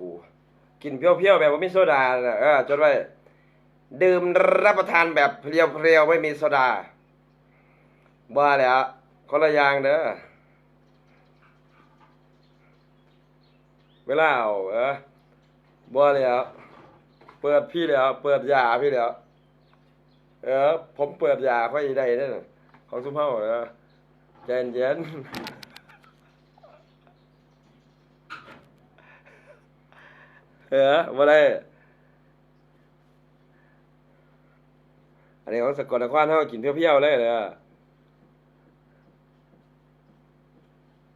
กู กินเปรี้ยวๆแบบว่าไม่โซดาเออจดไว้ดื่มรับประทานแบบเพียวๆไม่มีโซดาบ้าแล้วคนละอย่างเด้อเวลาเอาเออบ้าแล้วเปิดพี่แล้ว เปิดยาพี่แล้ว เออ ผมเปิดยาค่อยได้เด้อของสุภาพเออใจเย็นๆ เออบ่ได้ อันนี้ของสกลนครเฮากินเพียวๆเลยเลย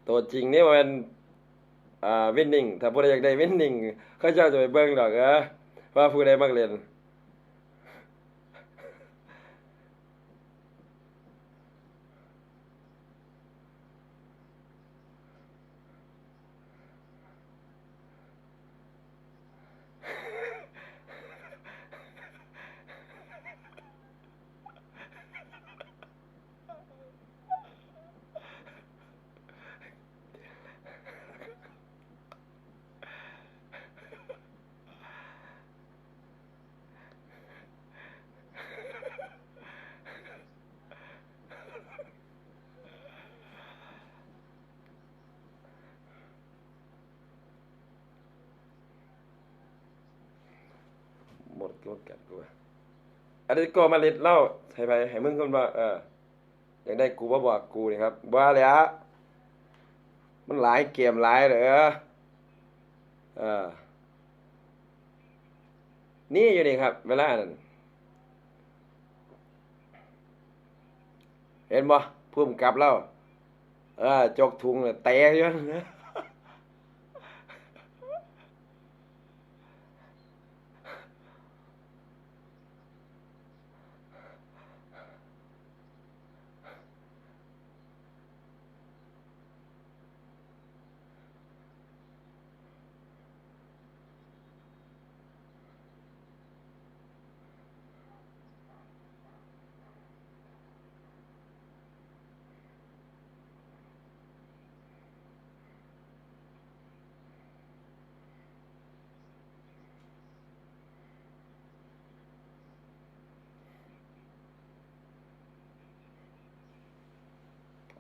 ตัวจริงนี่มันอ่าวินนิ่ง ถ้าผู้ใดอยากได้วินนิ่งเขาเจ้าจะไปเบิ่งดอกเออว่าผู้ใดมักเล่น หมดกันกูว่าอันนี้ก็มาเล็ดเล่าให้ไปให้มึงคนว่าเอออยากได้กูบ่บอกกูนี่ครับว่าแล้วมันหลายเกมหลายเหรอเออนี่อยู่นี่ครับ เวลานั้นเห็นบ่พุ่มกลับแล้วเออจกถุงเลยเตะอยู่นะ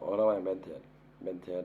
oo la waa maintain